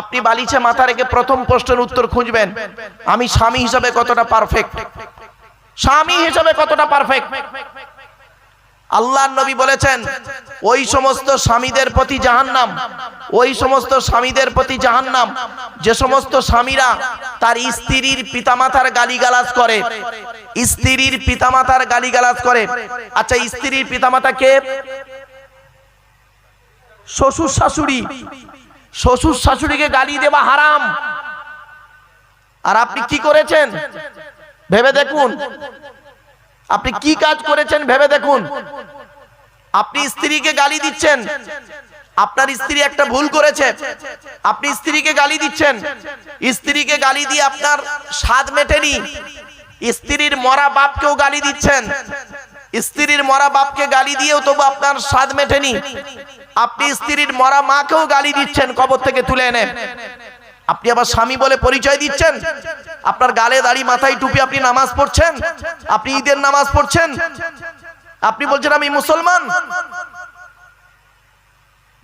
আপনি বালিছে মাথা রেখে প্রথম প্রশ্নের উত্তর খুঁজবেন। আমি স্বামী হিসাবে কতটা পারফেক্ট স্বামী হিসাবে কতটা পারফেক্ট আল্লাহ নবী বলেছেন, ওই সমস্ত স্বামীদের প্রতি জাহান্নাম, ওই সমস্ত স্বামীদের প্রতি জাহান্নাম, যে সমস্ত স্বামীরা তার স্ত্রীর পিতামাতার গালিগালাজ করে, স্ত্রীর পিতামাতার গালিগালাজ করে। আচ্ছা স্ত্রীর পিতামাতা কে? শ্বশুর শাশুড়ি। শ্বশুর শাশুড়িকে গালি দেওয়া হারাম। আর আপনি কি করেছেন? ভেবে দেখুন। আপনি কি কাজ করেছেন ভেবে দেখুন। আপনি স্ত্রীকে গালি দিচ্ছেন। আপনার স্ত্রী একটা ভুল করেছে। আপনি স্ত্রীকে গালি দিচ্ছেন। স্ত্রীকে গালি দিয়ে আপনার স্বাদ মেটেনি। স্ত্রীর মরা বাপকেও গালি দিচ্ছেন। স্ত্রীর মরা বাপকে গালি দিয়েও তবু আপনার স্বাদ মেটেনি। আপনি স্ত্রীর মরা মাকেও গালি দিচ্ছেন, কবর থেকে তুলে এনে। আপনি আবার স্বামী বলে পরিচয় দিচ্ছেন? আপনার গালে দাড়ি মাথায় টুপি আপনি নামাজ পড়ছেন? আপনি ঈদের নামাজ পড়ছেন? আপনি বলছেন, আমি মুসলমান।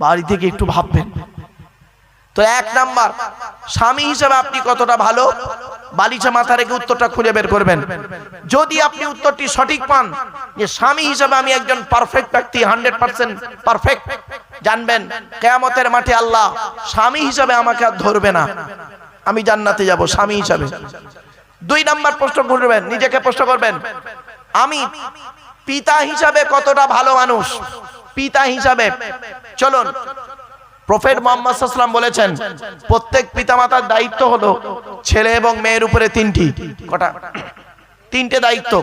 বাড়ি থেকে একটু ভাববেন। তো এক নাম্বার, স্বামী হিসেবে আপনি কতটা ভালো? বালিশা মাথা রেখে উত্তরটা খুঁজে বের করবেন। যদি আপনি উত্তরটি সঠিক পান, যে স্বামী হিসেবে আমি একজন পারফেক্ট ব্যক্তি হান্ড্রেড পার্সেন্ট পারফেক্ট জানবেন, কেয়ামতের মাঠে আল্লাহ স্বামী হিসাবে আমাকে আর ধরবে না। আমি জান্নাতে যাব স্বামী হিসাবে। দুই নাম্বার প্রশ্ন করবেন, নিজেকে প্রশ্ন করবেন, আমি পিতা হিসাবে কতটা ভালো মানুষ? পিতা হিসাবে, চলুন প্রফেট মোহাম্মদ সাল্লাম বলেছেন, প্রত্যেক পিতামাতার দায়িত্ব হলো ছেলে এবং মেয়ের উপরে তিনটি। কটা? তিনটে দায়িত্ব।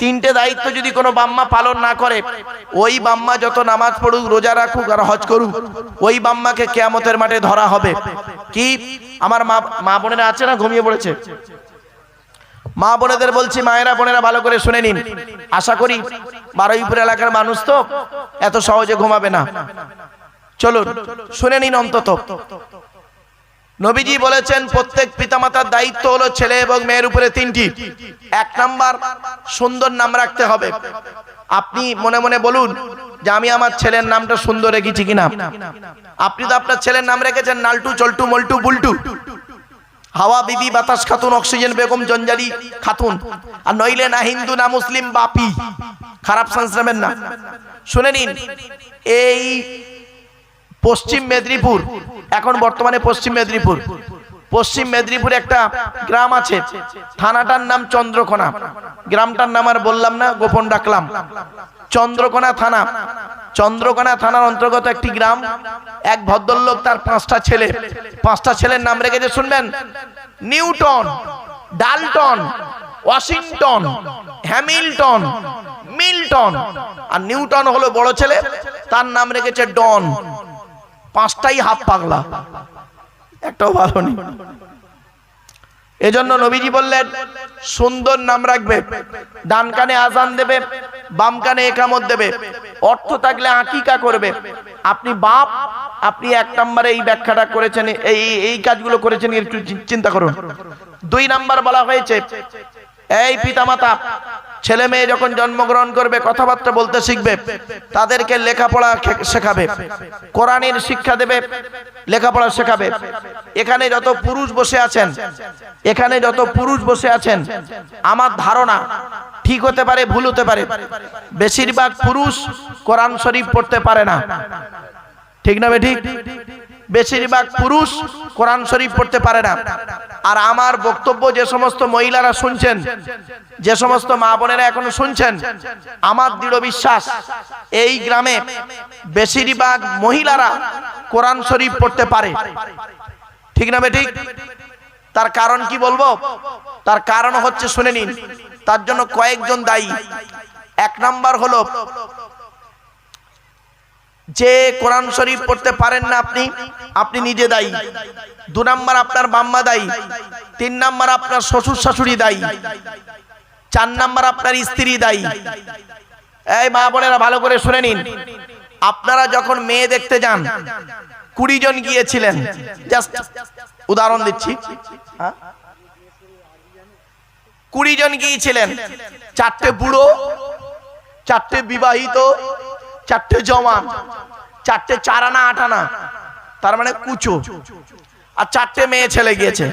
তিনটে দায়িত্ব যদি কোনো বাম্মা পালন না করে, ওই বাম্মা যত নামাজ পড়ুক, রোজা রাখুক আর হজ করুক, ওই বাম্মাকে কেয়ামতের মাঠে ধরা হবে। কি? আমার মা মা বোনেরা আছে না ঘুমিয়ে পড়েছে? মা বোনেদের বলছি, মায়েরা, বোনেরা ভালো করে শুনে নিন। আশা করি বারুইপুর এলাকার মানুষ তো এত সহজে ঘুমাবে না। চলুন, শুনে নিন অন্তত। নবীজি বলেছেন, প্রত্যেক পিতামাতার দায়িত্ব হলো ছেলে এবং মেয়ের উপরে তিনটি। এক নাম্বার, সুন্দর নাম রাখতে হবে। আপনি মনে মনে বলুন যে আমি আমার ছেলের নামটা সুন্দর রেখেছি কিনা। আপনি তো আপনার ছেলের নাম রেখেছেন, নালটু, চল্টু, মল্টু, বুলটু। হাওয়া, বিবি, বাতাস, খাতুন, অক্সিজেন, বেগম, জঞ্জালি, খাতুন। আর নইলে না হিন্দু, না মুসলিম, বাপি। খারাপ নেবেন না। শুনে নিন, এই পশ্চিম মেদিনীপুর। এখন বর্তমানে পশ্চিম মেদিনীপুর। পশ্চিম মেদিনীপুরে একটা গ্রাম আছে। থানাটার নাম চন্দ্রকোনা। গ্রামটার নাম আর বললাম না, গোপন ডাকলাম চন্দ্রকোনা থানা। চন্দ্রকোনা থানার অন্তর্গত একটি গ্রাম। এক ভদ্রলোক, তার পাঁচটা ছেলে। পাঁচটা ছেলের নাম রেখেছে, শুনবেন? Newton, Dalton, Washington, Hamilton, Milton. আর নিউটন হলো বড় ছেলে, তার নাম রেখেছে ডন। পাঁচটাই হাফ পাগলা। একটাও ভালো নেই। এজন্য নবীজি বললেন, সুন্দর নাম রাখবে, ডান কানে আজান দেবে, বাম কানে একামত দেবে, অর্থ থাকলে আকিকা করবে। আপনি বাপ, আপনি এক নম্বরে এই ব্যাখ্যাটা করেছেন, এই এই কাজগুলো করেছেন, একটু চিন্তা করুন। দুই নাম্বার বলা হয়েছে এই পিতামাতা, ছেলে মেয়ে যখন জন্মগ্রহণ করবে, কথাবার্তা বলতে শিখবে, তাদেরকে লেখাপড়া শেখাবে, কোরআনের শিক্ষা দেবে, লেখাপড়া শেখাবে। এখানে যত পুরুষ বসে আছেন, এখানে যত পুরুষ বসে আছেন, আমার ধারণা ঠিক হতে পারে, ভুল হতে পারে। বেশিরভাগ পুরুষ কোরআন শরীফ পড়তে পারে না। ঠিক না ঠিক? বেশিরভাগ পুরুষ কোরআন শরীফ পড়তে পারে না। আর আমার বক্তব্য যে সমস্ত মহিলারা শুনছেন, যে সমস্ত মা বোনেরা এখনও শুনছেন, আমার দৃঢ় বিশ্বাস, এই গ্রামে বেশিরভাগ মহিলারা কোরআন শরীফ পড়তে পারে। ঠিক না ঠিক তার কারণ কি বলব? তার কারণ হচ্ছে, শুনে নিন, তার জন্য কয়েকজন দায়ী। এক নাম্বার হলো যে কোরআন শরীফ পড়তে পারেন না আপনি আপনি নিজে দায়ী। দু নাম্বার আপনার বাম্মা দায়ী, তিন নাম্বার আপনার শ্বশুর শাশুড়ি দায়ী, চার নাম্বার আপনার স্ত্রী দায়ী। এই মা বোনেরা, ভালো করে শুনে নিন। আপনারা যখন মেয়ে দেখতে যান, কুড়ি জন গিয়েছিলেন, জাস্ট উদাহরণ দিচ্ছি হ্যাঁ? কুড়ি জন গিয়েছিলেন, চারটে বুড়ো, চারটে বিবাহিত চারটে জওয়ান, চারটে চারানা আটানা তার মানে কুচো। আর চারটে মেয়ে ছেলে গিয়েছে।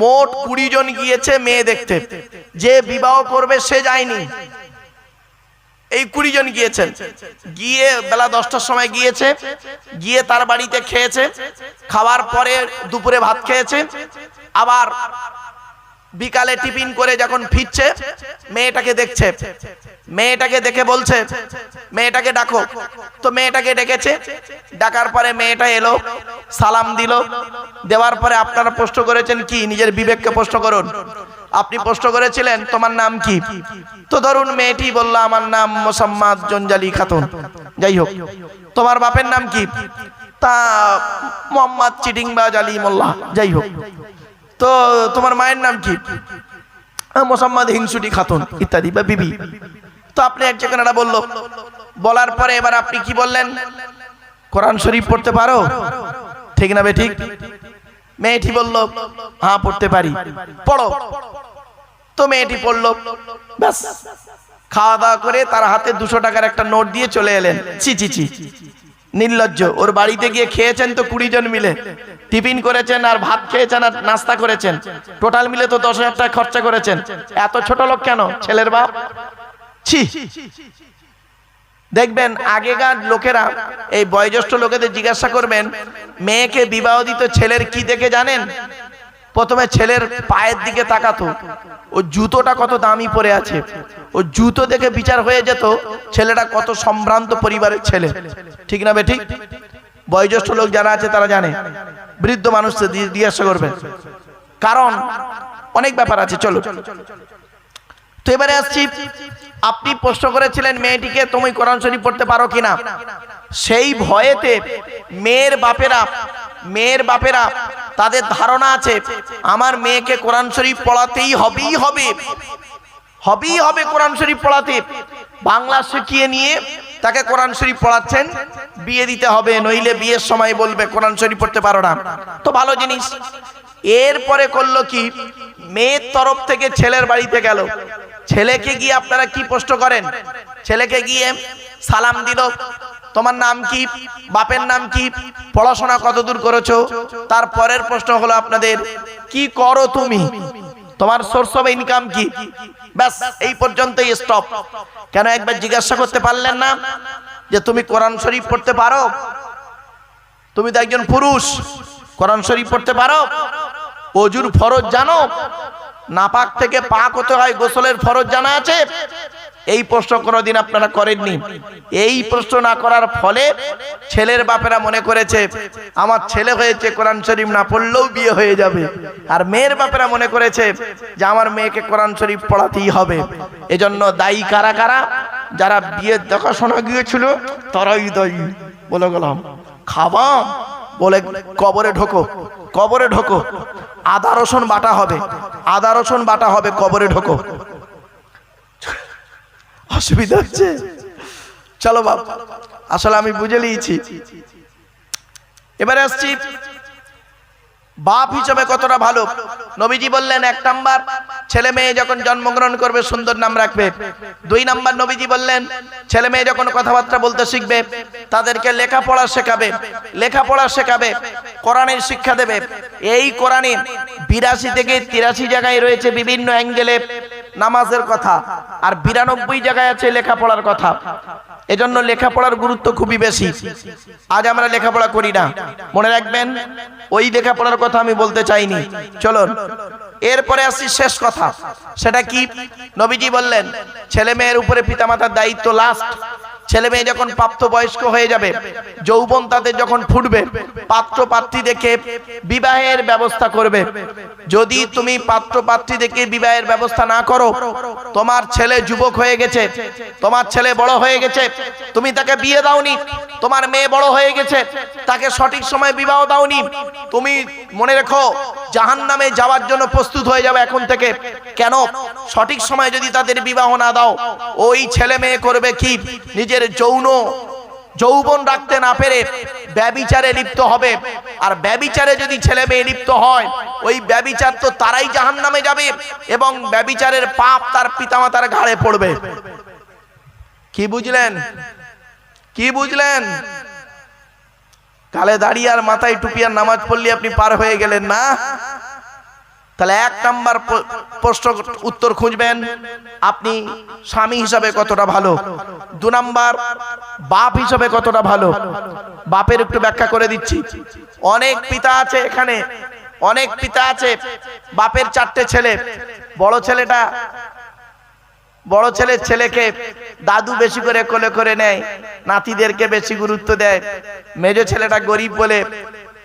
মোট কুড়ি জন গিয়েছে মেয়ে দেখতে। যে বিবাহ করবে সে যায়নি। এই কুড়ি জন গিয়েছেন গিয়ে বেলা দশটার সময় গিয়েছে। গিয়ে তার বাড়িতে খেয়েছে। খাওয়ার পরে দুপুরে ভাত খেয়েছে। আবার বিকালে টিফিন করে যখন ফিরছে, মেয়েটাকে দেখছে। মেয়েটাকে দেখে বলছে, মেয়েটাকে ডাকো। তো মেয়েটাকে ডেকেছে। ডাকার পরে মেয়েটা এলো, সালাম দিল। দেওয়ার পরে আপনারা প্রশ্ন করেছেন কি? নিজের বিবেককে প্রশ্ন করুন। আপনি প্রশ্ন করেছিলেন, তোমার নাম কি? তো ধরুন মেয়েটি বলল, আমার নাম মোসাম্মদ জঞ্জালি খাতুন। যাই হোক, তোমার বাপের নাম কি? তা মোহাম্মদ চিটিংবাজ আলী মোল্লা। যাই হোক তো তোমার মায়ের নাম কি? মোসাম্মদ হিংসুটি খাতুন, ইত্যাদি, বা বিবি। তো আপনি এক জায়গাটা বলল, বলার পরে এবার আপনি কি বললেন? কোরআন শরীফ পড়তে পারো? ঠিক না বে ঠিক? মেয়েটি বলল হ্যাঁ পড়তে পারি। পড়ো। তো মেয়েটি পড়ল, ব্যাস। খাওয়া দাওয়া করে তার হাতে দুশো টাকার একটা নোট দিয়ে চলে এলেন। চি চি চি নির্লজ্জ, ওর বাড়িতে গিয়ে খেয়েছেন তো কুড়ি জন মিলে। টিফিন করেছেন আর ভাত খেয়েছেন আর নাস্তা করেছেন। টোটাল মিলে তো দশ হাজার টাকা খরচা করেছেন। এত ছোট লোক কেন? ছেলের বাপ? ছি। দেখবেন আগেকার লোকেরা, এই বয়োজ্যেষ্ঠ লোকেদের জিজ্ঞাসা করবেন, মেয়েকে বিবাহ দিত ছেলের কি দেখে জানেন? প্রথমে ছেলের পায়ের দিকে তাকাতো। ও জুতোটা কত দামি পরে আছে। ও জুতো দেখে বিচার হয়ে যেত, ছেলেটা কত সম্ভ্রান্ত পরিবারের ছেলে। ঠিক না বেঠিক বয়োজ্যেষ্ঠ লোক যারা আছে, তারা জানে। বৃদ্ধ মানুষ জিজ্ঞাসা করবে। কারণ অনেক ব্যাপার আছে, চলো। তো এবারে আসছি, আপনি প্রশ্ন করেছিলেন মেয়েটিকে, তুমি কোরআন শরীফ পড়তে পারো কিনা? সেই ভয়েতে মেয়ের বাপেরা মেয়ের বাপেরা, তাদের ধারণা আছে, আমার মেয়েকে কোরআন শরীফ পড়াতেই হবেই হবে। হবেই হবে কোরআন শরীফ পড়াতে। বাংলা শিখিয়ে নিয়ে তাকে কোরআন শরীফ পড়াচ্ছেন, বিয়ে দিতে হবে, নইলে বিয়ের সময় বলবে, কোরআন শরীফ পড়তে পারো না। তো ভালো জিনিস। এরপরে করল কি? মেয়ের তরফ থেকে ছেলের বাড়িতে গেল। ছেলেকে গিয়ে আপনারা কি প্রশ্ন করেন? ছেলেকে গিয়ে সালাম দিল, তোমার নাম কি? বাপের নাম কি? পড়াশোনা কতদূর করেছ? তার পরের প্রশ্ন হলো আপনাদের, কি করো তুমি? তোমার সোর্স অফ ইনকাম কি? ব্যাস, এই পর্যন্তই স্টপ কেন একবার জিজ্ঞাসা করতে পারলেন না? যে তুমি কোরআন শরীফ পড়তে পারো? তুমি তো একজন পুরুষ। কোরআন শরীফ পড়তে পারো? অজুর ফরজ জানো? নাপাক থেকে পাক হতে হয়, গোসলের ফরজ জানা আছে? এই প্রশ্ন কোনোদিন আপনারা করেননি। এই প্রশ্ন না করার ফলে ছেলের বাপেরা মনে করেছে, আমার ছেলে হয়েছে, কোরআন শরীফ না পড়লেও বিয়ে হয়ে যাবে। আর মেয়ের বাপেরা মনে করেছে যে, আমার মেয়েকে কোরআন শরীফ পড়াতেই হবে। এজন্য দায়ী কারা কারা? যারা বিয়ের দেখাশোনা গিয়েছিল, তারাই দায়ী, বলে গেলাম। খাবা, বলে কবরে ঢোকো কবরে ঢোকো। আদা, রসুন বাটা হবে, আদা, রসুন বাটা হবে, কবরে ঢোকো। অসুবিধা হচ্ছে। চলো বাপ, আসলে আমি বুঝে নিয়েছি। এবারে আসছি। বাপ হিসেবে কতটা ভালো? নবীজি বললেন, এক নাম্বার, ছেলে মেয়ে যখন জন্মগ্রহণ করবে, সুন্দর নাম রাখবে। দুই নাম্বার, নবীজি বললেন, ছেলে মেয়ে যখন কথাবার্তা বলতে শিখবে, তাদেরকে লেখাপড়া শেখাবে লেখাপড়া শেখাবে, কোরআনের শিক্ষা দেবে। এই কোরআনে বিরাশি থেকে তিরাশি জায়গায় রয়েছে বিভিন্ন অ্যাঙ্গেলে নামাজের কথা। আর বিরানব্বই জায়গায় আছে লেখাপড়ার কথা। এজন্য লেখাপড়ার গুরুত্ব খুবই বেশি। আজ আমরা লেখাপড়া করি না। মনে রাখবেন, ওই লেখাপড়ার কথা আমি বলতে চাইনি। চলুন, এরপরে আসি শেষ কথা। সেটা কি? নবীজি বললেন, ছেলে মেয়ের উপরে পিতামাতার দায়িত্ব লাস্ট ছেলে মেয়ে যখন প্রাপ্ত বয়স্ক হয়ে যাবে, যৌবন তাদের যখন ফুটবে পাত্র পাত্রী দেখে বিবাহের ব্যবস্থা করবে। যদি তুমি পাত্র পাত্রী দেখে বিবাহের ব্যবস্থা না করো, তোমার ছেলে যুবক হয়ে গেছে, তোমার ছেলে বড় হয়ে গেছে, তুমি তাকে বিয়ে দাওনি, তোমার মেয়ে বড় হয়ে গেছে, তাকে সঠিক সময় বিবাহ দাওনি, তুমি মনে রেখো জাহান নামে যাওয়ার জন্য প্রস্তুত হয়ে যাবে এখন থেকে। কেন? সঠিক সময় যদি তাদের বিবাহ না দাও, ওই ছেলে মেয়ে করবে কি? নিজের যৌন যৌবন রাখতে না পেরে ব্যবিচারে লিপ্ত হবে। আর ব্যবিচারে যদি ছেলে মেয়ে লিপ্ত হয়, ওই ব্যবিচার তো তারাই জাহান নামে যাবে এবং ব্যবিচারের পাপ তার পিতামাতার ঘাড়ে পড়বে। কি বুঝলেন? কি বুঝলেন? কালে দাঁড়িয়ে আর মাথায় টুপি আর নামাজ পড়লে আপনি পার হয়ে গেলেন না? তাহলে এক নাম্বার প্রশ্ন উত্তর খুঁজবেন, আপনি স্বামী হিসাবে কতটা ভালো? দু নাম্বার, বাপ হিসাবে কতটা ভালো? বাপের একটু ব্যাখ্যা করে দিচ্ছি। অনেক পিতা আছে এখানে, অনেক পিতা আছে, বাপের চারটে ছেলে। বড় ছেলেটা, বড় ছেলের ছেলেকে দাদু বেশি করে কোলে করে নেয়, নাতিদেরকে বেশি গুরুত্ব দেয়। মেজো ছেলেটা গরিব বলে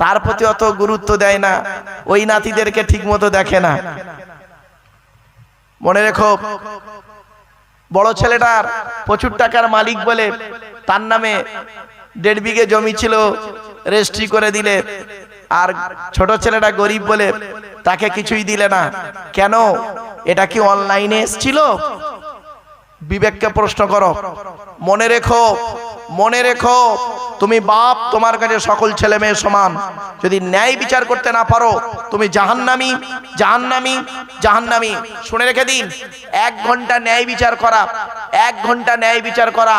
তার প্রতি অত গুরুত্ব দেয় না, ওই নাতিদেরকে ঠিক মতো দেখে না। মনে রেখো, বড় ছেলেটার প্রচুর টাকার মালিক বলে তার নামে দেড় বিঘে জমি ছিল, রেজিস্ট্রি করে দিলে। আর ছোট ছেলেটা গরিব বলে তাকে কিছুই দিলে না। কেন? এটা কি অনলাইনে এসছিল? বিবেককে প্রশ্ন করো। মনে রেখো মনে রেখো তুমি বাপ, তোমার কাছে সকল ছেলে মেয়ে সমান। যদি ন্যায় বিচার করতে না পারো, তুমি জাহান্নামি জাহান্নামি জাহান্নামি। শুনে রেখে দিন, এক ঘণ্টা ন্যায় বিচার করা, এক ঘণ্টা ন্যায় বিচার করা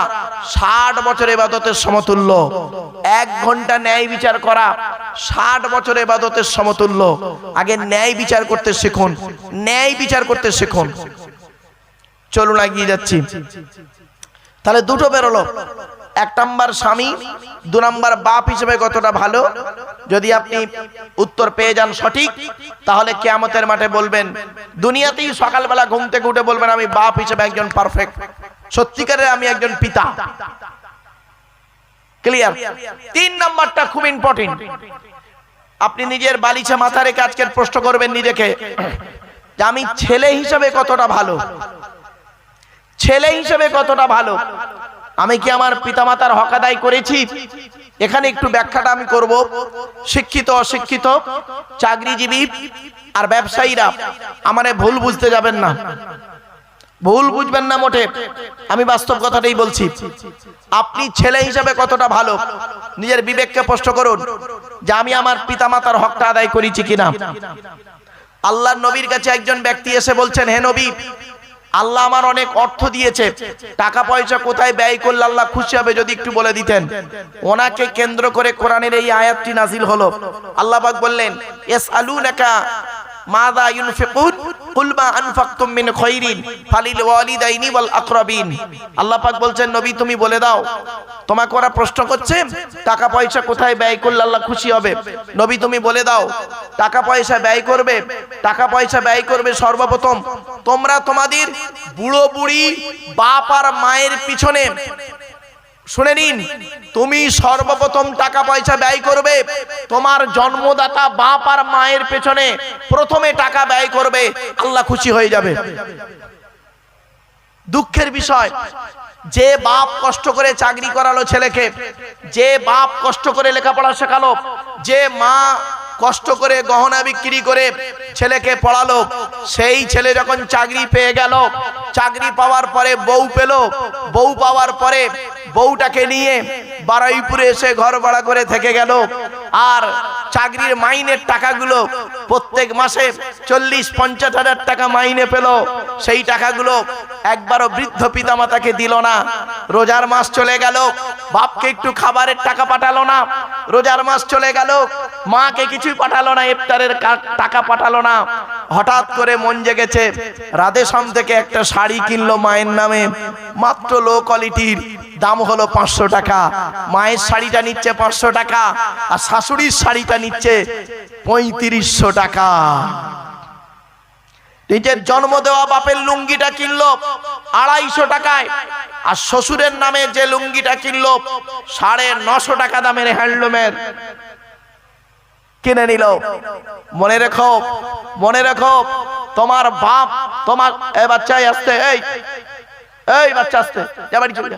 ষাট বছর এবাদতের সমতুল্য। এক ঘণ্টা ন্যায় বিচার করা ষাট বছর এবাদতের সমতুল্য। আগে ন্যায় বিচার করতে শিখুন, ন্যায় বিচার করতে শিখুন। চলুন এগিয়ে যাচ্ছি। তাহলে দুটো বেরোলো। এক নম্বর স্বামী, দু নম্বর বাপ হিসেবে কতটা ভালো? যদি আপনি উত্তর পেয়ে যান সঠিক, তাহলে কেয়ামতের মাঠে বলবেন, দুনিয়াতেই সকালবেলা ঘুম থেকে উঠে বলবেন, আমি বাপ হিসেবে একজন পারফেক্ট সত্যিকারের আমি একজন পিতা। ক্লিয়ার তিন নম্বরটা খুব ইম্পর্টেন্ট আপনি নিজের বালিছে মাথা রেখে আজকের প্রশ্ন করবেন নিজেকে, যে আমি ছেলে হিসেবে কতটা ভালো? ছেলে হিসেবে কতটা ভালো? আমি কি আমার পিতামাতার হক আদায় করেছি? এখানে একটু ব্যাখ্যাটা আমি করব। শিক্ষিত, অশিক্ষিত, চাকরিজীবী আর ব্যবসায়ীরা, আমারে ভুল বুঝতে যাবেন না। ভুল বুঝবেন না মোটে। আমি বাস্তব কথাটাই বলছি। আপনি ছেলে হিসাবে কতটা ভালো, নিজের বিবেককে প্রশ্ন করুন যে আমি আমার পিতামাতার হকটা আদায় করেছি কিনা। আল্লাহ নবীর কাছে একজন ব্যক্তি এসে বলছেন, হে নবী আল্লাহ আমার অনেক অর্থ দিয়েছে। টাকা পয়সা কোথায় ব্যয় করলে আল্লাহ খুশি হবে যদি একটু বলে দিতেন। ওনাকে কেন্দ্র করে কোরআনের এই আয়াতটি নাজিল হলো। আল্লাহ বললেন এস আলু নাকা মাদা ইউনফিকুন? কুল মা আনফাকতুম মিন খায়রিন ফালিল ওয়ালিদাইনি ওয়াল আকরাবিন। আল্লাহ পাক বলছেন, নবী, তুমি বলে দাও। তোমাকে ওরা প্রশ্ন করছে, টাকা পয়সা কোথায় ব্যয় করলে আল্লাহ খুশি হবে? নবী, তুমি বলে দাও। টাকা পয়সা ব্যয় করবে, টাকা পয়সা ব্যয় করবে সর্বপ্রথম। তোমরা তোমাদের বুড়ো বুড়ি বাপ আর মায়ের পিছনে শুনে নিন, তুমি সর্বপ্রথম টাকা পয়সা ব্যয় করবে, তোমার জন্মদাতা বাপ আর মায়ের পেছনে প্রথমে টাকা ব্যয় করবে, আল্লাহ খুশি হয়ে যাবে। দুঃখের বিষয়, যে বাপ কষ্ট করে চাকরি করালো ছেলেকে, যে বাপ কষ্ট করে লেখাপড়া শেখালো, যে মা কষ্ট করে গহনা বিক্রি করে ছেলেকে পড়ালো, সেই ছেলে যখন চাকরি পেয়ে গেল, চাকরি পাওয়ার পরে বউ পেল, বউ পাওয়ার পরে বউটাকে নিয়ে বারুইপুরে এসে ঘর ভাড়া করে থেকে গেল। আর চাকরির মাইনের টাকাগুলো প্রত্যেক মাসে চল্লিশ, পঞ্চাশ হাজার টাকা মাইনে পেল। সেই টাকাগুলো একবারও বৃদ্ধ পিতামাতাকে দিল না। রোজার মাস চলে গেল। বাপকে একটু খাবারের টাকা পাঠালো না। রোজার মাস চলে গেল। মাকে কিছুই পাঠালো না, ইফতারের টাকা পাঠালো না। হঠাৎ করে মন জেগেছে। রাধেশ্যাম থেকে একটা শাড়ি কিনলো মায়ের নামে। মাত্র লো কোয়ালিটির দাম হলো পাঁচশো টাকা। মায়ের শাড়িটা নিচ্ছে পাঁচশো টাকা। আর শাশুড়ির শাড়িটা নিচ্ছে পঁয়ত্রিশশো টাকা। নিজের জন্ম দেওয়া বাপের লুঙ্গিটা কিনলো আড়াইশো টাকায়। আর শ্বশুরের নামে যে লুঙ্গিটা কিনলো সাড়ে নশো টাকা দামের হ্যান্ডলুমের। কিনে নিল। মনে রেখো মনে রেখো, তোমার বাপ, তোমার, এ বাচ্চাই আসতে এই এই বাচ্চা আসতে, যা বাড়ি চলে।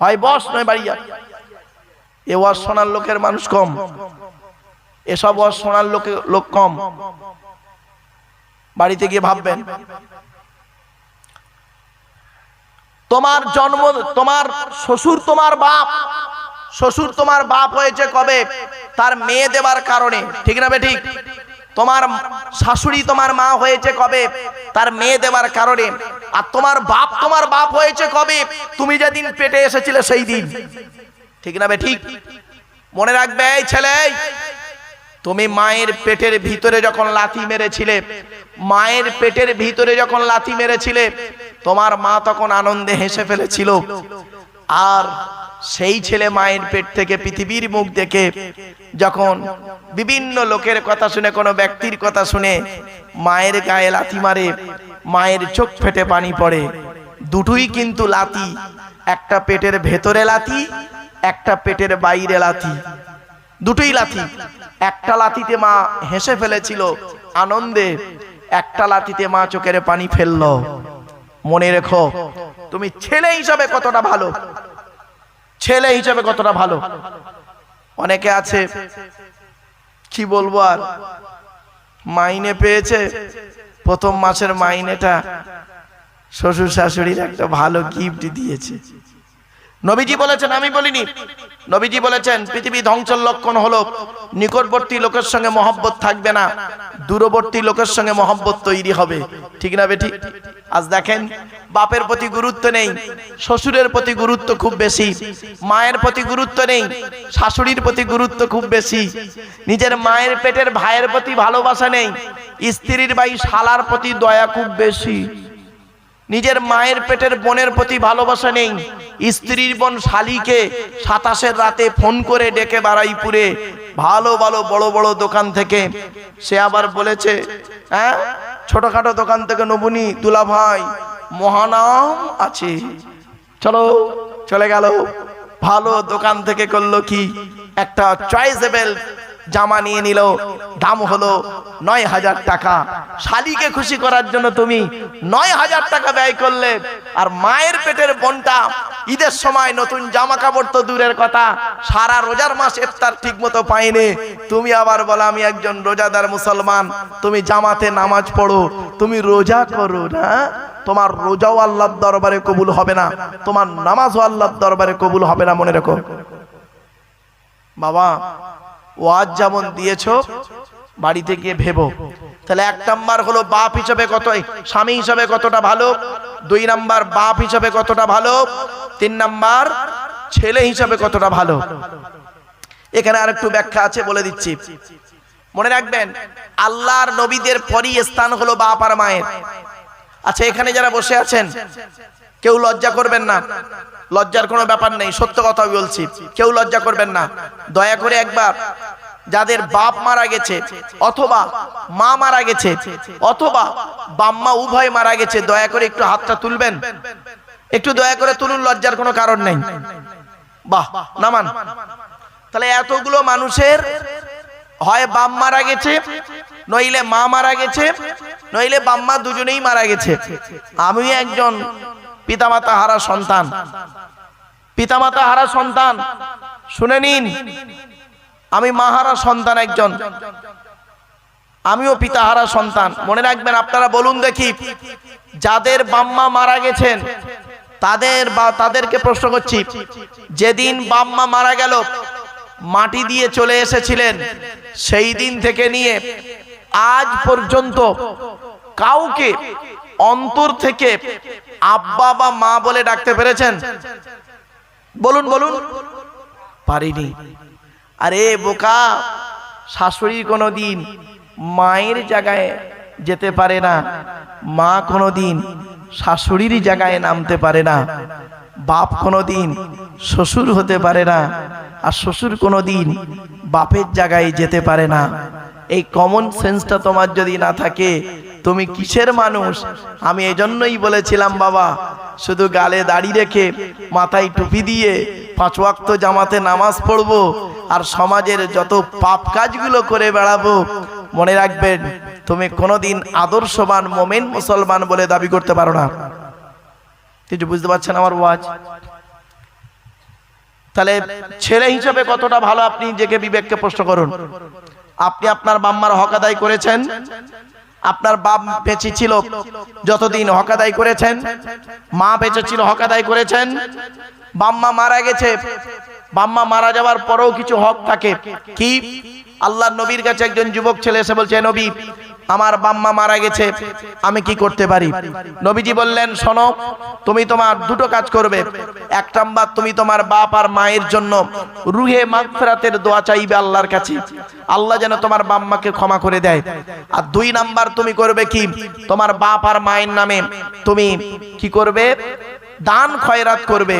হয় বস, নয় বাড়ি যা। এ ওয়াজ শোনার লোকের মানুষ কম। এসব ওয়াজ শোনার লোকে, লোক কম। বাড়িতে গিয়ে ভাববেন, তোমার জন্ম, তোমার শ্বশুর, তোমার বাপ, শ্বশুর, তোমার বাপ হয়েছে কবে? তার মেয়ে দেবার কারণে। ঠিক না বে ঠিক? তোমার শাশুড়ি তোমার মা হয়েছে কবে? তার মেয়ে দেওয়ার কারণে। আর তোমার বাপ তোমার বাপ হয়েছে কবে? তুমি যেদিন পেটে এসেছিলে সেই দিন। ঠিক না ঠিক? মনে রাখবে, এই ছেলে, তুমি মায়ের পেটের ভিতরে যখন লাথি মেরেছিলে, মায়ের পেটের ভিতরে যখন লাথি মেরেছিলে, তোমার মা তখন আনন্দে হেসে ফেলেছিল। আর সেই ছেলে মায়ের পেট থেকে পৃথিবীর মুখ দেখে যখন বিভিন্ন লোকের কথা শুনে, কোনো ব্যক্তির কথা শুনে মায়ের গায়ে লাথি মারে, মায়ের চোখ ফেটে পানি পড়ে। দুটোই কিন্তু লাথি, একটা পেটের ভেতরে লাথি, একটা পেটের বাইরে লাথি। দুটোই লাথি। একটা লাথিতে মা হেসে ফেলেছিল আনন্দে, একটা লাথিতে মা চোখের পানি ফেলল। মনে রেখো, তুমি ছেলে হিসাবে কতটা ভালো? ছেলে হিসাবে কতটা ভালো? অনেকে আছে, কি বলব আর? মাইনে পেয়েছে, প্রথম মাসের মাইনেটা শ্বশুর শাশুড়ির একটা ভালো গিফট দিয়েছে। নবীজি বলেছেন, আমি বলিনি, নবীজি বলেছেন, পৃথিবী ধ্বংসের লক্ষণ হলো, নিকটবর্তী লোকের সঙ্গে মহব্বত থাকবে না, দূরবর্তী লোকের সঙ্গে মহব্বত তৈরি হবে। ঠিক না বেটি? আজ দেখেন, বাপের প্রতি গুরুত্ব নেই, শ্বশুরের প্রতি গুরুত্ব খুব বেশি, মায়ের প্রতি গুরুত্ব নেই, শাশুড়ির প্রতি গুরুত্ব খুব বেশি, নিজের মায়ের পেটের ভাইয়ের প্রতি ভালোবাসা নেই, স্ত্রীর বাই শালার প্রতি দয়া খুব বেশি, নিজের মায়ের পেটের বোনের প্রতি ভালোবাসা নেই, স্ত্রীর বোন শালিকে সাতাশের রাতে ফোন করে ডেকে বারাইপুরে, ভালো ভালো বড় বড় দোকান থেকে, সে আবার বলেছে হ্যাঁ? ছোটখাটো দোকান থেকে নবুনি দুলা ভাই, মহানাম আছে। চলো, চলে গেল। ভালো দোকান থেকে করল কি? একটা চয়েসেবল জামা নিয়ে নিল। দাম হলো নয় হাজার টাকা। শালিকে খুশি করার জন্য তুমি নয় হাজার টাকা ব্যয় করলে। আর মায়ের পেটের বোনটা, ঈদের সময় নতুন জামা কাপড় তো দূরের কথা, সারা রোজার মাস ইফতার ঠিক মতো পাইনি। তুমি আবার বলো, আমি একজন রোজাদার মুসলমান। তুমি জামাতে নামাজ পড়ো, তুমি রোজা করো না। তোমার রোজাও আল্লাহর দরবারে কবুল হবে না। তোমার নামাজও আল্লাহর দরবারে কবুল হবে না, মনে রেখো। বাবা ওয়াজ যেমন দিয়েছ বাড়িতে গিয়ে ভেবো। তাহলে এক নাম্বার হলো বাপ হিসাবে কত, স্বামী হিসাবে কতটা ভালো, দুই নাম্বার বাপ হিসাবে কতটা ভালো, তিন নাম্বার ছেলে হিসাবে কতটা ভালো। এখানে আর একটু ব্যাখ্যা আছে, বলে দিচ্ছি। মনে রাখবেন, আল্লাহর নবীদের পরই স্থান হলো বাপ আর মায়ের। আচ্ছা এখানে যারা বসে আছেন, কেউ লজ্জা করবেন না। লজ্জার কোনো ব্যাপার নেই, সত্য কথা বলছি। কেউ লজ্জা করবেন না। দয়া করে একবার যাদের বাপ মারা গেছে, অথবা মা মারা গেছে, অথবা বাম্মা উভয় মারা গেছে, দয়া করে একটু হাতটা তুলবেন। একটু দয়া করে তুলুন, লজ্জার কোনো কারণ নেই। বাহ, নামান। তাহলে এতগুলো মানুষের হয় বাপ মারা গেছে, নইলে মা মারা গেছে, নইলে বাম্মা দুজনেই মারা গেছে। আমি একজন পিতামাতা হারা সন্তান। পিতামাতা হারা সন্তান, শুনে নিন, আমি মাহারা সন্তান একজন। আমিও পিতাহারা সন্তান। মনে রাখবেন, আপনারা বলুন দেখি, যাদের বাম্মা মারা গেছেন, তাদের বা তাদেরকে প্রশ্ন করছি, যেদিন বাম্মা মারা গেল, মাটি দিয়ে চলে এসেছিলেন, সেই দিন থেকে নিয়ে আজ পর্যন্ত কাউকে অন্তর থেকে আব্বা বা মা বলে ডাকতে পেরেছেন? বলুন বলুন। পারিনি। আরে বোকা, শাশুড়ি কোনো দিন মায়ের জায়গায় যেতে পারে না, মা কোনো দিন শাশুড়ির জায়গায় নামতে পারে না, বাপ কোনো দিন শ্বশুর হতে পারে না, আর শ্বশুর কোনো দিন বাপের জায়গায় যেতে পারে না। এই কমন সেন্সটা তোমার যদি না থাকে তুমি কিসের মানুষ? আমি এজন্যই বলেছিলাম, বাবা, শুধু গালে দাড়ি রেখে মাথায় টুপি দিয়ে পাঁচ ওয়াক্ত জামাতে নামাজ পড়ব আর সমাজের যত পাপ কাজগুলো করে বেড়াবো, মনে রাখবেন, তুমি কোনোদিন আদর্শবান, মোমেন মুসলমান বলে দাবি করতে পারো না। কিছু বুঝতে পারছেন আমার ওয়াজ? তাহলে ছেলে হিসাবে কতটা ভালো আপনি নিজেকে বিবেককে প্রশ্ন করুন। আপনি আপনার বাম্মার হক আদায় করেছেন? আপনার বাপ বেঁচে ছিল যতদিন হকাদাই করেছেন, মা বেঁচে ছিল হকাদাই করেছেন বাম্মা মারা গেছে বাম্মা মারা যাওয়ার পরেও কিছু হক থাকে। কি? আল্লাহ নবীর কাছে একজন যুবক ছেলে এসে বলছে নবী আমার বাম্মা মারা গেছে, আমি কি করতে পারি? নবীজি বললেন, শোনো, তুমি তোমার দুটো কাজ করবে। এক নাম্বার, তুমি তোমার বাপ আর মায়ের জন্য রুহে মাগফিরাতের দোয়া চাইবে আল্লাহর কাছে। আল্লাহ যেন তোমার বাম্মাকে ক্ষমা করে দেয়। আর দুই নাম্বার, তুমি করবে কি? তোমার বাপ আর মায়ের নামে তুমি কি করবে? দান খয়রাত করবে।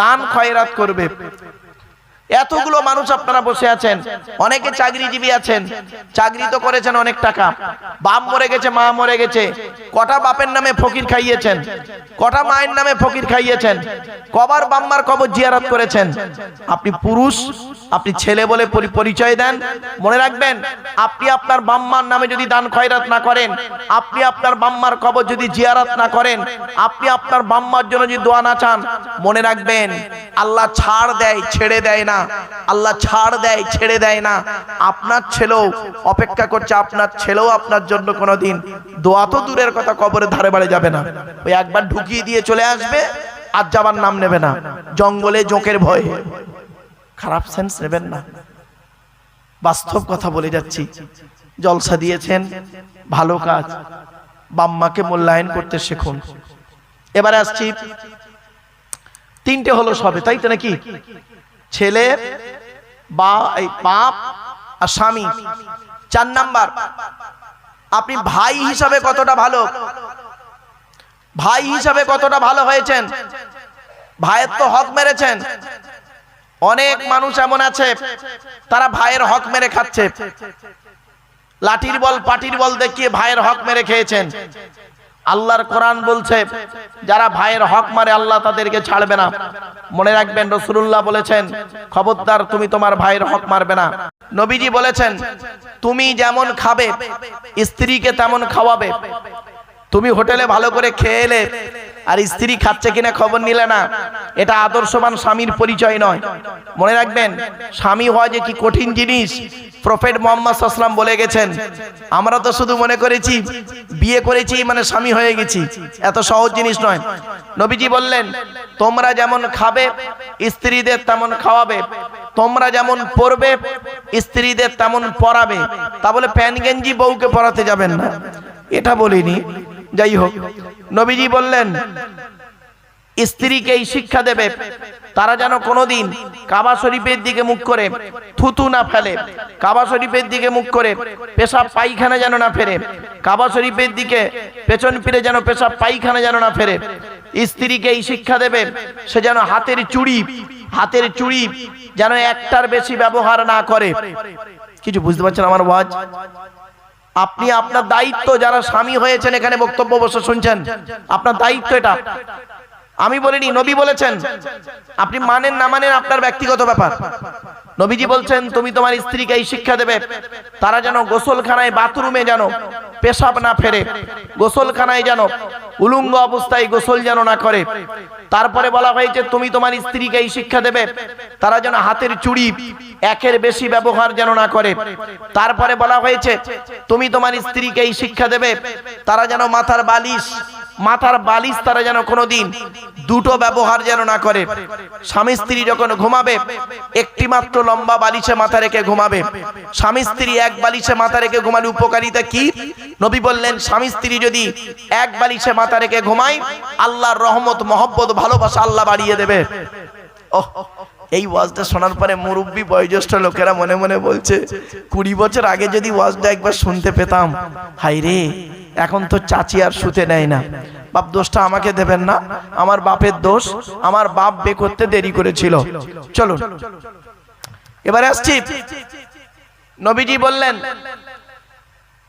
দান খয়রাত করবে। এতগুলো মানুষ আপনারা বসে আছেন, অনেকে চাকরিজীবী আছেন, চাকরি তো করেছেন অনেক টাকা, বাপ মরে গেছে, মা মরে গেছে, কটা বাপের নামে ফকির খাইয়েছেন, কটা মায়ের নামে ফকির খাইয়েছেন, কবার বাম্মার কবর জিয়ারত করেছেন, আপনি পুরুষ, আপনি ছেলে বলে পরি- পরিচয় দেন, মনে রাখবেন, আপনি আপনার বাম্মার নামে যদি দান খয়রাত না করেন, আপনি আপনার বাম্মার কবর যদি জিয়ারত না করেন, আপনি আপনার বাম্মার জন্য যদি দোয়া না চান, মনে রাখবেন, আল্লাহ ছাড় দেয়, ছেড়ে দেয় না। আল্লাহ ছাড় দেয়, ছেড়ে দেয় না। আপনার ছেলেও অপেক্ষা করছে, আপনার ছেলেও আপনার জন্য কোনোদিন। দোয়া তো দূরের কথা কবরের ধারে বাড়ে যাবে না। ওই একবার ঢুকিয়ে দিয়ে চলে আসবে, আর যাবার নাম নেবে না। জঙ্গলে জোঁকের ভয়ে। খারাপ সেন্স নেবেন না। বাস্তব কথা বলে যাচ্ছি। জলসা দিয়েছেন, ভালো কাজ। বাম্মাকে মূল্যায়ন করতে শিখুন। এবারে আসছি। তিনটে হলো সবে, তাই তো নাকি? ছেলে, বা এই বাপ আর স্বামী। চার নাম্বার, আপনি ভাই হিসাবে কতটা ভালো? ভাই হিসাবে কতটা ভালো হয়েছেন? ভাইয়ের তো হক মেরেছেন। অনেক মানুষ এমন আছে, তারা ভাইয়ের হক মেরে খাচ্ছে। লাঠির বল, পাটির বল দেখিয়ে ভাইয়ের হক মেরে খেয়েছেন। আল্লাহর কোরআন বলছে, যারা ভাইয়ের হক মারে আল্লাহ তাদেরকে ছাড়বে না। মনে রাখবেন রসুল্লাহ বলেছেন, খবরদার তুমি তোমার ভাইয়ের হক মারবে না। নবীজি বলেছেন, তুমি যেমন খাবে, স্ত্রীকে তেমন খাওয়াবে। তুমি হোটেলে ভালো করে খেয়ে এলে আর স্ত্রী খাচ্ছে কিনা খবর নিলে না। এটা আদর্শবান স্বামীর পরিচয় নয়। মনে রাখবেন, স্বামী হওয়া যে কি কঠিন জিনিস, প্রফেট মোহাম্মদ সাল্লাম বলে গেছেন, আমরা তো শুধু মনে করেছি, বিয়ে করেছি মানে স্বামী হয়ে গেছি। এত সহজ জিনিস নয়। নবীজি বললেন, তোমরা যেমন খাবে, স্ত্রীদের তেমন খাওয়াবে। তোমরা যেমন পরবে, স্ত্রীদের তেমন পরাবে। তা বলে প্যান গেঞ্জি বউকে পড়াতে যাবেন না। এটা বলিনি। যাই হোক, নবীজি বললেন স্ত্রীকে এই শিক্ষা দেবে। তারা যেন কোনোদিন কাবা শরীফের দিকে মুখ করে থুতু না ফেলে, কাবা শরীফের দিকে মুখ করে পেশাব পায়খানা যেন না ফেরে, কাবা শরীফের দিকে পেছন ফিরে যেন পেশাব পায়খানা যেন না ফেরে। স্ত্রীকে এই শিক্ষা দেবে, সে যেন হাতের চুড়ি হাতের চুড়ি যেন একটার বেশি ব্যবহার না করে। কিছু বুঝতে পারছেন আমার ওয়াজ? আপনি আপনার দায়িত্ব, যারা স্বামী হয়েছেন এখানে বক্তব্য বসে শুনছেন, আপনার দায়িত্ব এটা। আমি বলিনি, নবী বলেছেন, আপনি মানেন না মানেন আপনার ব্যক্তিগত ব্যাপার। নবীজি বলছেন, তুমি তোমার স্ত্রীকে এই শিক্ষা দেবে, তারা যেন গোসলখানায়, বাথরুমে যেন পেশাব না ফেরে, গোসলখানায় যেন, উলুঙ্গ অবস্থায় গোসল যেন না করে। তারপরে বলা হয়েছে, তুমি তোমার স্ত্রীকে এই শিক্ষা দেবে। তারা যেন হাতের চুড়ি একের বেশি ব্যবহার যেন না করে। তারপরে বলা হয়েছে, তুমি তোমার স্ত্রীকে এই শিক্ষা দেবে। তারা যেন মাথার বালিশ মাথার বালিশ তারা যেন কোনোদিন দুটো ব্যবহার যেন না করে। স্বামী স্ত্রী যখন ঘুমাবে একটি মাত্র লম্বা বালিশে মাথা রেখে ঘুমাবে। স্বামী স্ত্রী এক বালিশে মাথা রেখে ঘুমালে উপকারিতা কি? নবী বললেন, স্বামী স্ত্রী যদি এক বালিশে মাথা রেখে ঘুমায়, আল্লাহর রহমত, মহব্বত, ভালোবাসা আল্লাহ বাড়িয়ে দেবে। ওহ, এই ওয়াজটা শোনার পরে মুরব্বী বয়োজ্যেষ্ঠ লোকেরা মনে মনে বলছে, কুড়ি বছর আগে যদি ওয়াজটা একবার শুনতে পেতাম হাই রে এখন তো চাচি আর শুতে নেয় না। বাপ দোষটা আমাকে দেবেন না। আমার বাপের দোষ, আমার বাপ বে করতে দেরি করেছিল। চলো এবারে আসছি। নবীজি বললেন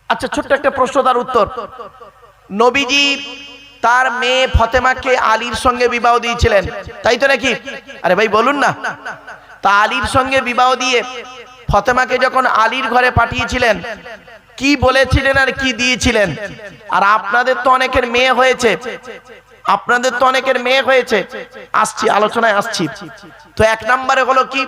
আচ্ছা ছোট্ট একটা প্রশ্ন তার উত্তর। নবীজি তার মেয়ে ফতেমাকে আলীর সঙ্গে বিবাহ দিয়েছিলেন। তাই তো নাকি? আরে ভাই, বলুন না। তা আলীর সঙ্গে বিবাহ দিয়ে ফতেমাকে যখন আলীর ঘরে পাঠিয়েছিলেন কি বলেছিলেন আর কি দিয়েছিলেন? আর আপনাদের তো অনেকের মেয়ে হয়েছে। আপনাদের তো অনেকের মেয়ে হয়েছে। আসছি, আলোচনায় আসছি। তো এক নম্বরে হলো কি?